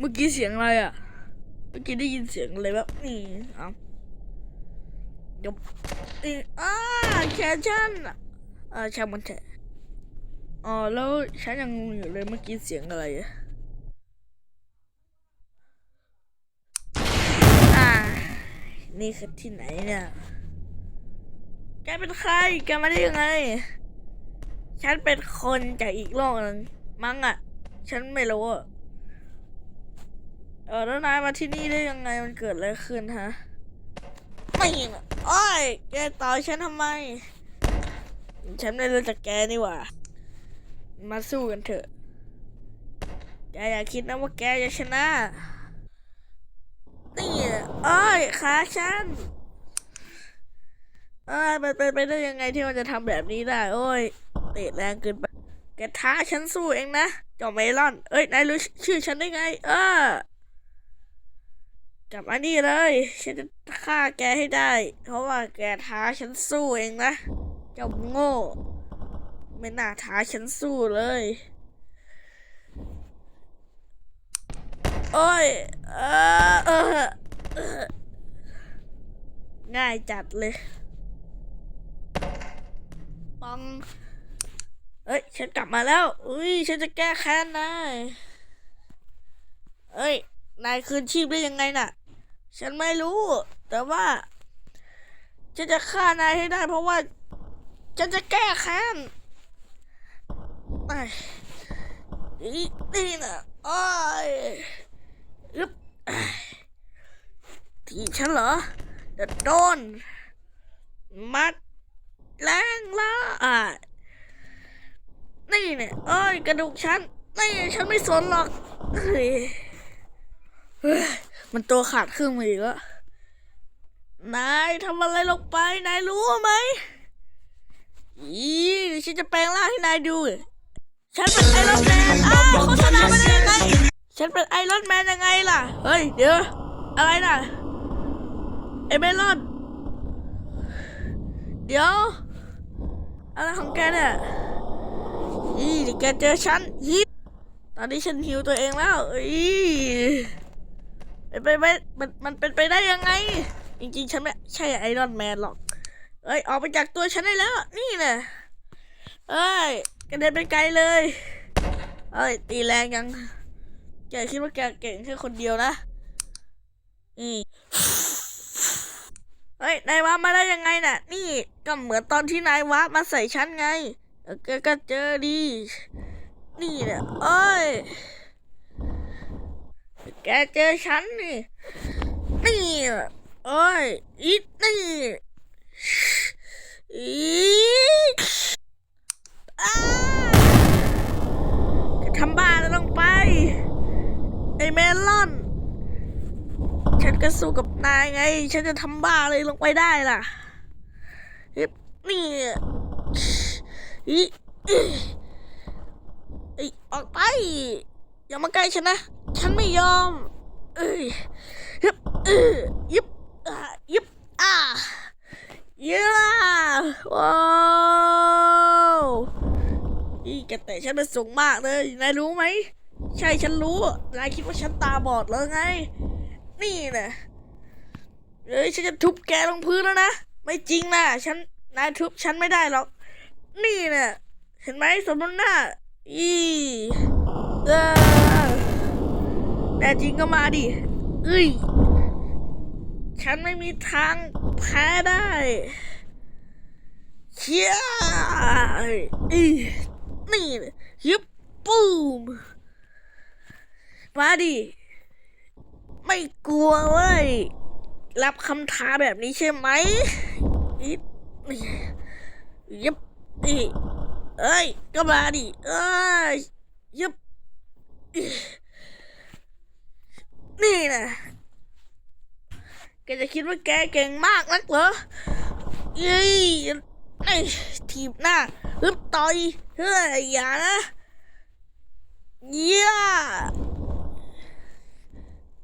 เมื่อกี้เสียงอะไรอะ เมื่อกี้ได้ยินเสียงอะไรแบบนี่เอาเดี๋ยวนี่อ้าแขนฉันอะอ่าช่ามันเถอะอ๋อแล้วฉันยังงงอยู่เลยเมื่อกี้เสียงอะไรอะอ่านี่คือที่ไหนเนี่ย แกเป็นใคร แกมาได้ยังไง ฉันเป็นคนจากอีกโลกหนึงมั้งอะ ฉันไม่รู้อะ เออแล้วนายมาที่นี่ได้ยังไงมันเกิดอะไรขึ้นฮะไม่โอ้ยแกต่อยฉันทำไม ฉันไม่รู้จักแกนี่หว่า มาสู้กันเถอะแกอย่าคิดนะว่าแกจะชนะนี่โอ้ยขาฉันเอ้ยมันเป็นไปได้ยังไงที่มันจะทำแบบนี้ได้ โอ้ยเตะแรงเกินไปแกท้าฉันสู้เองนะจ้าเมลอน เอ้ยนายรู้ชื่อฉันได้ไง เออ กับมานี่เลย ฉันจะฆ่าแกให้ได้ เพราะว่าแกท้าฉันสู้เองนะเจ้าโง่ ไม่น่าท้าฉันสู้เลย โอ้ย เออเออง่ายจัดเลยปังเอ้ย ฉันกลับมาแล้ว อุ้ย ฉันจะแก้แค้นนายเอ้ย นายคืนชีพได้ยังไงน่ะ ฉันไม่รู้ แต่ว่า ฉันจะฆ่านายให้ได้ เพราะว่า ฉันจะแก้แค้นไอ้นี่นี่นะโอ้ยยึบทีฉันเหรอจะโดน มัดแรงละอะนี่เนี่ยเอ้ย กระดูกฉัน นี่ ฉันไม่สนหรอกเฮ้ยเฮ้ย มันตัวขาดครึ่งมาอีกแล้ว นายทำอะไรลงไป นายรู้ไหม อีฉันจะแปลงร่างให้นายดู ฉันเป็นไอรอนแมน อ้าวโฆษณาไมาได้ยังไง ฉันเป็นไอรอนแมนยังไงล่ะ เฮ้ย เดี๋ยว อะไรน่ะเอเมลอน เดี๋ยว อะไรของแกเนี่ย อีเดี๋ยวแกเจอฉันฮิตอนนี้ฉันหิวตัวเองแล้วอี เป็นไปไม่มันมันเป็นไปได้ยังไง จริงๆ ฉันไม่ใช่ไอรอนแมนหรอก เอ้ย ออกไปจากตัวฉันได้แล้ว นี่นะเอ้ยกระเด็นไปไกลเลย เอ้ย ตีแรงยังแกคิดว่าแกเก่งแค่คนเดียวนะนี่เฮ้ย นายวาร์ปมาได้ยังไงน่ะ นี่ก็เหมือนตอนที่นายวาร์ปมาใส่ฉันไงแกก็เจอดี นี่เนี่ยโอ้ย แกเจอฉันนี่ นี่โอ้ยอีนี่อีอาจะทำบ้าแล้วลงไป ไอเมลอน ฉันก็สู้กับนายไง ฉันจะทำบ้าอะไรลงไปได้ล่ะ นี่อีอีอีออกไป อย่ามาใกล้ฉันนะ ฉันไม่ยอม เอ้ยยึบเออยึบอ่ายึบอ่าย่าว้าวอีแกเตะฉันไปสูงมากเลย นายรู้ไหม ใช่ฉันรู้ นายคิดว่าฉันตาบอดเลยไง นี่นะเอ้ยฉันจะทุบแกลงพื้นแล้วนะ ไม่จริงนะฉัน นายทุบฉันไม่ได้หรอก นี่นะเห็นไหมสมน้ำหน้าอีเออ แน่จริงก็มาดิเอ้ย ฉันไม่มีทางแพ้ได้เชี่ยอีนี่ยิบปูม มาดิ ไม่กลัวเว้ย รับคำท้าแบบนี้ใช่ไหมอิดยับอีเอ้ย ก็มาดิ เอ้ยยับ นี่นะแกจะคิดว่าแกเก่งมากนักเหรอเย้ยไอ้ทีบหน้าฮึบต่อยเฮ้ยอย่านะเยี่ย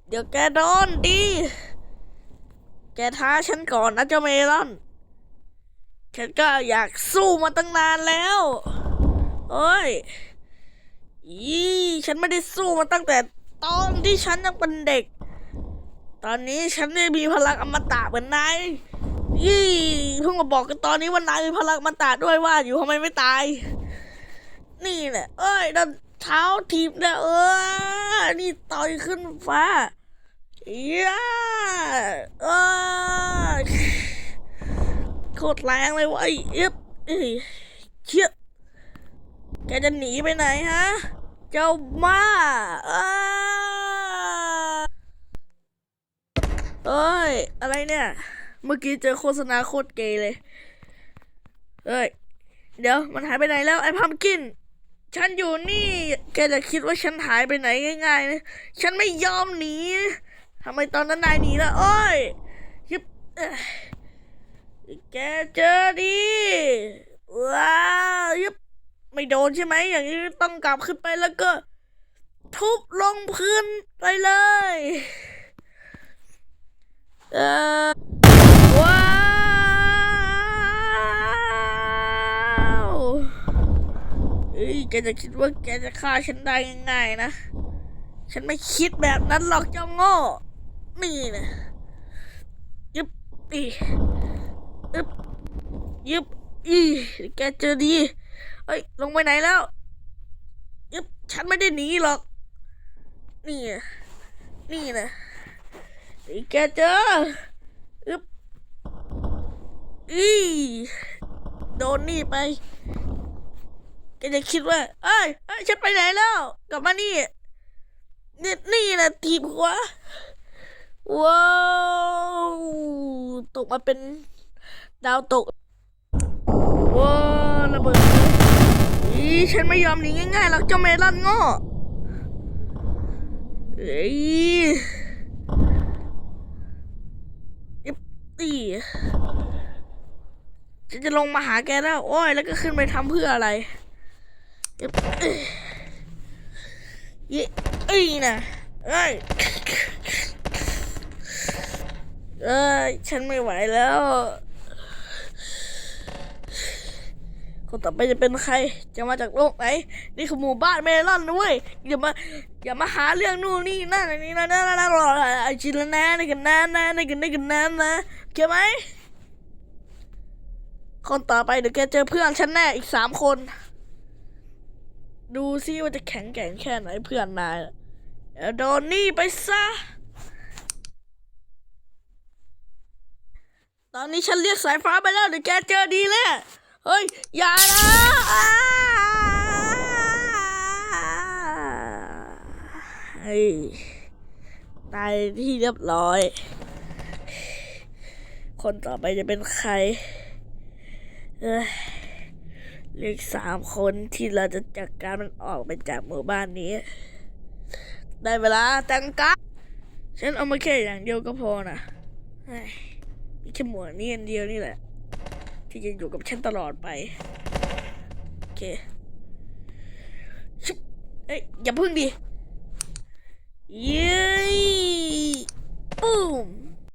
เดี๋ยวแกโดนดี แกท้าฉันก่อนนะเจ้าเมลอน ฉันก็อยากสู้มาตั้งนานแล้ว โอ้ย อีฉันไม่ได้สู้มาตั้งแต่ ตอนที่ฉันยังเป็นเด็ก ตอนนี้ฉันได้มีพลังอมตะเหมือนนายยี่เพิ่งมาบอกกันตอนนี้ว่านายมีพลังอมตะด้วยว่าอยู่ทำไมไม่ตาย นี่แหละเอ้ยดันเท้าทีบนะเออนี่ต่อยขึ้นฟ้าย่าเออโคตรแรงเลยวะไอ้เอ๊บเอ้ยเชี่ยแกจะหนีไปไหนฮะ เจ้ามาเอ้ย อะไรเนี่ย เมื่อกี้เจอโฆษณาโคตรเกย์เลย เอ้ย เดี๋ยวมันหายไปไหนแล้วไอ้พัมกิน ฉันอยู่นี่ แกจะคิดว่าฉันหายไปไหนง่ายๆนะฉันไม่ยอมหนีทำไมตอนนั้นนายหนีละโอ้ยยิบแกเจอดีว้า ไม่โดนใช่ไหมอย่างนี้ต้องกลับขึ้นไปแล้วก็ ทุบลงพื้นไปเลย เออว้าวเอ้ยแกจะคิดว่าแกจะฆ่าฉันได้ง่ายๆนะ ฉันไม่คิดแบบนั้นหรอกเจ้าโง่ นี่นะยึบอียึบยึบอีแกเจอดี เอ้ย ลงไปไหนแล้วยึบฉันไม่ได้หนีหรอก นี่ นี่นะไอ้แกเจอยึบอีโดนนี่ไปแกจะคิดว่า เอ้ยเอ้ย ฉันไปไหนแล้ว กลับมานี่ นี่นี่นะทีมหัว ว้าว ตกมาเป็นดาวตก ว้าระเบิด อีฉันไม่ยอมหนีง่ายๆหรอกเจ้าเมลอนโง่เอ้ยอิบอีฉันจะลงมาหาแกแล้ว โอ้ย แล้วก็ขึ้นไปทำเพื่ออะไรอิบเอ้ยยี่เอ้ยนะเอ้ยเอ้ย ฉันไม่ไหวแล้ว คนต่อไปจะเป็นใคร จะมาจากโลกไหน นี่คือหมู่บ้านเมลอนนะเว้ยอย่ามาอย่ามาหาเรื่องนู่นนี่นั่นนนี้นะนั่นนั่นนั่นไอชิลนะนี่กันนั่นนะนี่กันนี่กันนั่นนะเข้าไหมคนต่อไปเดี๋ยวแกเจอเพื่อนฉันแน่อีกสามคน ดูซิว่าจะแข็งแกร่งแค่ไหนเพื่อนนายเดโดนนี่ไปซะตอนนี้ฉันเรียกสายฟ้าไปแล้วเดี๋ยวแกเจอดีแน่ เฮ้ย อย่านะเฮ้ยตายที่เรียบร้อย คนต่อไปจะเป็นใครเหลือกสามคนที่เราจะจัดการมันออกไปจากหมู่บ้านนี้ ได้เวลาแต่งกาฉันเอามาแค่อย่างเดียวก็พอนะเฮ้ยมีแค่หมวกนี่อันเดียวนี่แหละ ที่จะอยู่กับฉันตลอดไป โอเคชิบเอ้ยอย่าพึ่งดิเย้ยปุ้ม